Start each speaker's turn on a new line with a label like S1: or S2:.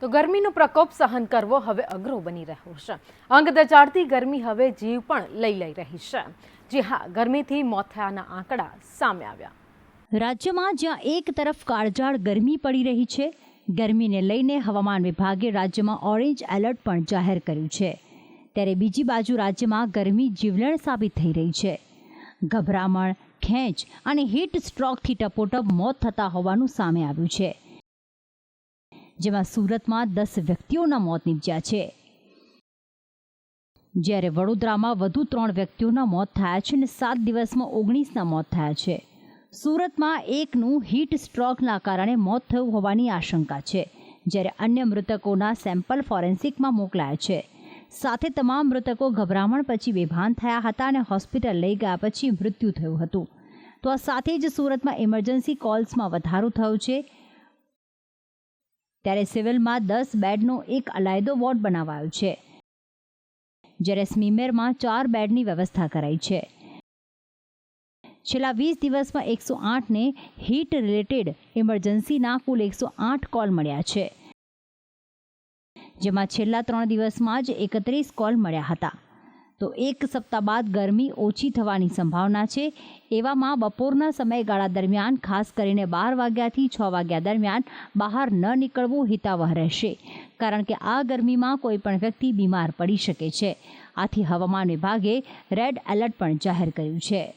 S1: તો ગરમીનો પ્રકોપ સહન કરવો હવે અઘરો બની રહ્યો છે. અંગ દચાડતી ગરમી હવે જીવ પણ લઈ લઈ રહી છે. જી હા, ગરમીથી મોત થયાના આંકડા સામે આવ્યા.
S2: રાજ્યમાં જ્યાં એક તરફ કાળઝાળ ગરમી પડી રહી છે, ગરમીને લઈને હવામાન વિભાગે રાજ્યમાં ઓરેન્જ એલર્ટ પણ જાહેર કર્યું છે. ત્યારે બીજી બાજુ રાજ્યમાં ગરમી જીવલેણ સાબિત થઈ રહી છે. ગભરામણ, ખેંચ અને હીટ સ્ટ્રોકથી ટપોટપ મોત થતા હોવાનું સામે આવ્યું છે. જેમાં સુરતમાં દસ વ્યક્તિઓના મોત નીપજ્યા છે. જ્યારે વડોદરામાં વધુ ત્રણ વ્યક્તિઓના મોત થયા છે અને સાત દિવસમાં ઓગણીસના મોત થયા છે. સુરતમાં એકનું હીટ સ્ટ્રોકના કારણે મોત થયું હોવાની આશંકા છે, જ્યારે અન્ય મૃતકોના સેમ્પલ ફોરેન્સિકમાં મોકલાયા છે. સાથે તમામ મૃતકો ગભરામણ પછી બેભાન થયા હતા અને હોસ્પિટલ લઈ ગયા પછી મૃત્યુ થયું હતું. તો આ સાથે જ સુરતમાં ઇમરજન્સી કોલ્સમાં વધારો થયો છે ત્યારે સિવિલમાં દસ બેડનો એક અલાયદો વોર્ડ બનાવાયો છે, જ્યારે સ્મીમેરમાં ચાર બેડની વ્યવસ્થા કરાઈ છે. છેલ્લા વીસ દિવસમાં એકસો આઠને હીટ રિલેટેડ ઇમરજન્સીના કુલ એકસો આઠ કોલ મળ્યા છે, જેમાં છેલ્લા ત્રણ દિવસમાં જ એકત્રીસ કોલ મળ્યા હતા. તો એક સપ્તાહ બાદ ગરમી ઓછી થવાની સંભાવના છે. એવામાં બપોરના સમયગાળા દરમિયાન ખાસ કરીને બાર વાગ્યાથી છ વાગ્યા દરમિયાન બહાર ન નીકળવું હિતાવહ રહેશે. કારણ કે આ ગરમીમાં કોઈ પણ વ્યક્તિ બીમાર પડી શકે છે. આથી હવામાન વિભાગે રેડ એલર્ટ પણ જાહેર કર્યું છે.